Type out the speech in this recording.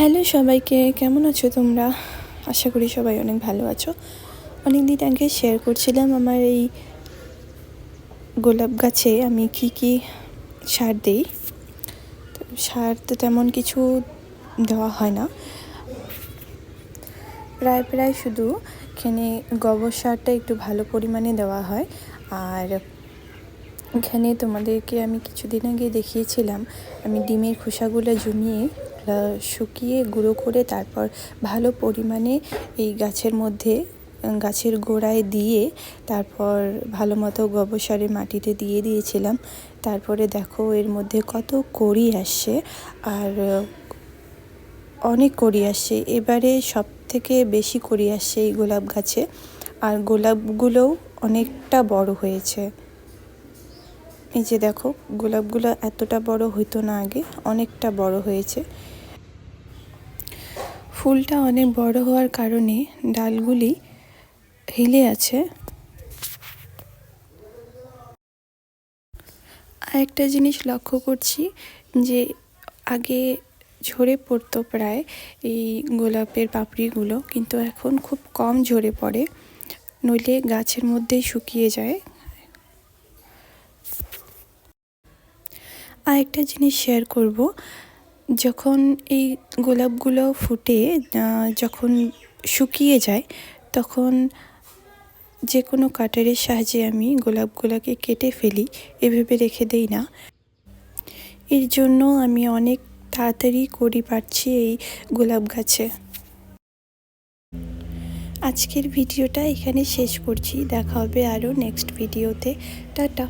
Hello সবাইকে, কেমন আছো তোমরা? আশা করি সবাই অনেক ভালো আছো। অনেক দিন আগে শেয়ার করছিলাম আমার এই গোলাপ গাছে আমি কি কি সার দিই। সার তো তেমন কিছু দেওয়া হয় না। প্রায় প্রায় শুধু এখানে গোবর সারটা একটু ভালো পরিমাণে দেওয়া হয়। আর এখানে তোমাদেরকে আমি কিছুদিন আগে দেখিয়েছিলাম, আমি ডিমের খোসাগুলো জমিয়ে শুকিয়ে গুঁড়ো করে তারপর ভালো পরিমাণে এই গাছের মধ্যে গাছের গোড়ায় দিয়ে তারপর ভালো মতো গোবর সারের মাটিতে দিয়ে দিয়েছিলাম। তারপরে দেখো এর মধ্যে কত কড়ি আসছে আর অনেক কড়ি আসছে। এবারে সব থেকে বেশি কড়ি আসছে এই গোলাপ গাছে আর গোলাপগুলোও অনেকটা বড় হয়েছে। এই যে দেখো গোলাপগুলো এতটা বড় হইতো না আগে, অনেকটা বড় হয়েছে। ফুলটা অনেক বড় হওয়ার কারণে ডালগুলি হিলে আছে। আরেকটা জিনিস লক্ষ্য করছি যে আগে ঝরে পড়তো প্রায় এই গোলাপের পাপড়িগুলো, কিন্তু এখন খুব কম ঝরে পড়ে, নইলে গাছের মধ্যেই শুকিয়ে যায়। আরেকটা জিনিস শেয়ার করব যখন এই গোলাপগুলো ফুটে যখন শুকিয়ে যায়, তখন যে কোনো কাটারের সাহায্যে আমি গোলাপগুলোকে কেটে ফেলি, এভাবে রেখে দেই না। এর জন্য আমি অনেক তাড়াতাড়ি করি পারছি এই গোলাপ গাছে। আজকের ভিডিওটা এখানে শেষ করছি। দেখা হবে আরও নেক্সট ভিডিওতে টাটা।